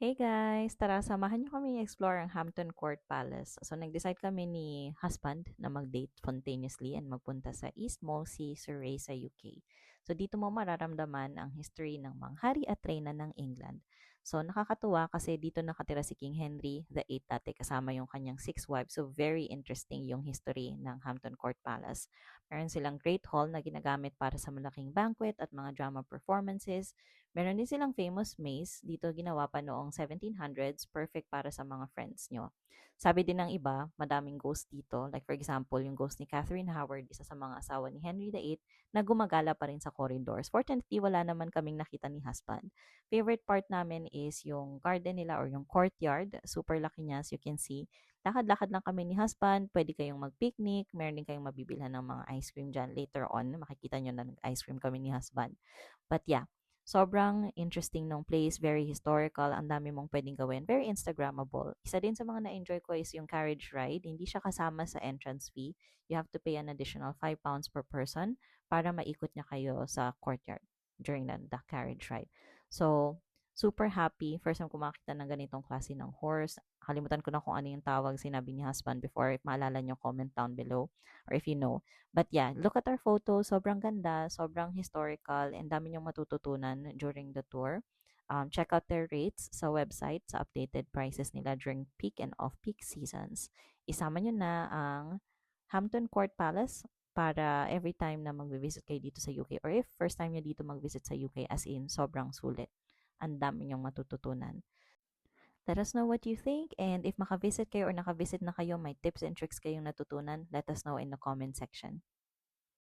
Hey guys! Tara, samahan niyo kami explore ang Hampton Court Palace. So, nag-decide kami ni husband na mag-date spontaneously and magpunta sa East si Surrey sa UK. So, dito mo mararamdaman ang history ng mga hari at reyna ng England. So, nakakatuwa kasi dito nakatira si King Henry VIII dati kasama yung kanyang six wives. So, very interesting yung history ng Hampton Court Palace. Meron silang great hall na ginagamit para sa malaking banquet at mga drama performances. Meron din silang famous maze, dito ginawa pa noong 1700s, perfect para sa mga friends nyo. Sabi din ng iba, madaming ghost dito. Like for example, yung ghost ni Catherine Howard, isa sa mga asawa ni Henry VIII, na gumagala pa rin sa corridors. Fortunately, wala naman kaming nakita ni husband. Favorite part namin is yung garden nila or yung courtyard. Super laki niya, as you can see. Lakad-lakad lang kami ni husband. Pwede kayong mag-picnic. Meron din kayong mabibilhan ng mga ice cream dyan later on. Makikita nyo na nag-ice cream kami ni husband. But yeah, Sobrang interesting nung place, very historical, ang dami mong pwedeng gawin, very Instagrammable. Isa din sa mga na-enjoy ko is yung carriage ride. Hindi siya kasama sa entrance fee. You have to pay an additional 5 pounds per person para maikot niya kayo sa courtyard during the, the carriage ride. So, super happy. First time ko makita ng ganitong klase ng horse. Kalimutan ko na kung ano yung tawag sinabi ni husband before. If maalala nyo, comment down below or if you know. But yeah, look at our photo. Sobrang ganda, sobrang historical, and dami nyong matututunan during the tour. Um, check out their rates sa website sa updated prices nila during peak and off-peak seasons. Isama nyo na ang Hampton Court Palace para every time na mag-visit kayo dito sa UK or if first time nyo dito mag-visit sa UK as in sobrang sulit ang dami niyong matututunan. Let us know what you think and if makavisit kayo or nakavisit na kayo, may tips and tricks kayong natutunan, let us know in the comment section.